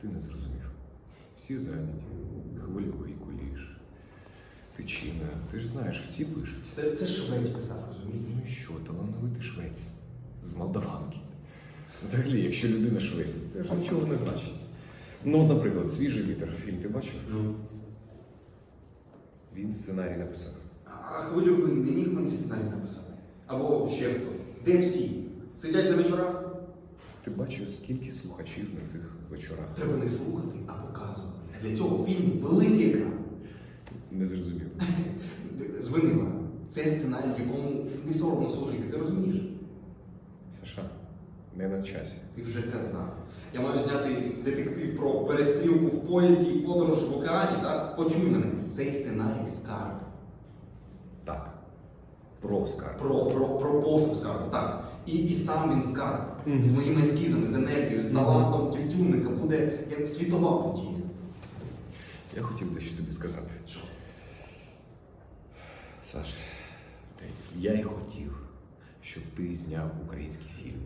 Ти не зрозумів. Всі зайняті, хвильовий куліш. Тичина. Ти ж знаєш, всі пишуть. Це, це швець писав, розумієш? Ну і що, талановитий швець з Молдаванки. Взагалі, якщо людина швець, це ж нічого не значить. Ну, наприклад, свіжий вітер фільм ти бачив? Ну. Він сценарій написав. А хвильовий не міг мені сценарій написати. Або ще хто. Де всі? Сидять на вечорах? Ти бачив, скільки слухачів на цих вечорах? Треба не слухати, а показувати. Для цього фільм великий екран. Не зрозумів. Звинила. Це сценарій, якому не соромно служити, ти розумієш? Саша, не на часі. Ти вже казав. Я маю зняти детектив про перестрілку в поїзді і подорож в океані, так? Почуй мене. Цей сценарій скарб. Так. Про скарб. Про, про, про пошук скарбу, так. І, і сам він скарб. Мгм. З моїми ескізами, з енергією, з талантом тютюнника буде як світова подія. Я хотів дещо тобі сказати. Що? Саш, я й хотів, щоб ти зняв український фільм.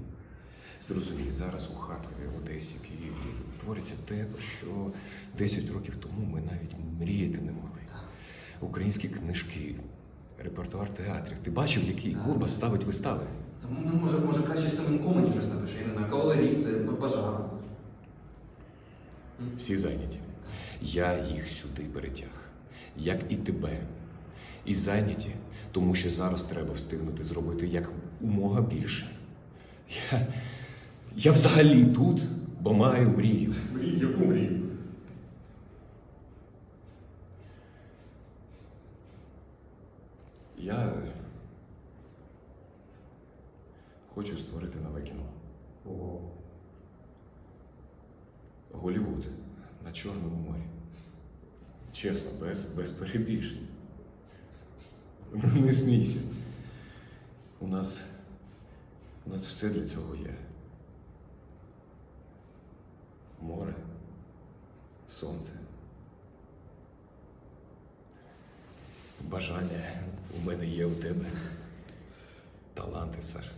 Зрозумій, зараз у Харкові, в Одесі, Києві твориться те, про що 10 років тому ми навіть мріяти не могли. Так. Українські книжки, репертуар театрів. Ти бачив, який. Курба ставить вистави? Та, ну, може, може краще самим комені щось напише, я не знаю, кавалерій, це бажано. Всі зайняті. Я їх сюди перетяг, як і тебе. І зайняті, тому що зараз треба встигнути зробити як умога більше. Я, я взагалі тут, бо маю мрію. Мрій, яку мрію? Я хочу створити нове кіно. Ого. Голівуд на Чорному морі. Чесно, без, без перебільшень. Ну, Не смійся. У нас, у нас все для цього є. Море, сонце. Бажання у мене є у тебе. Таланти, Саша.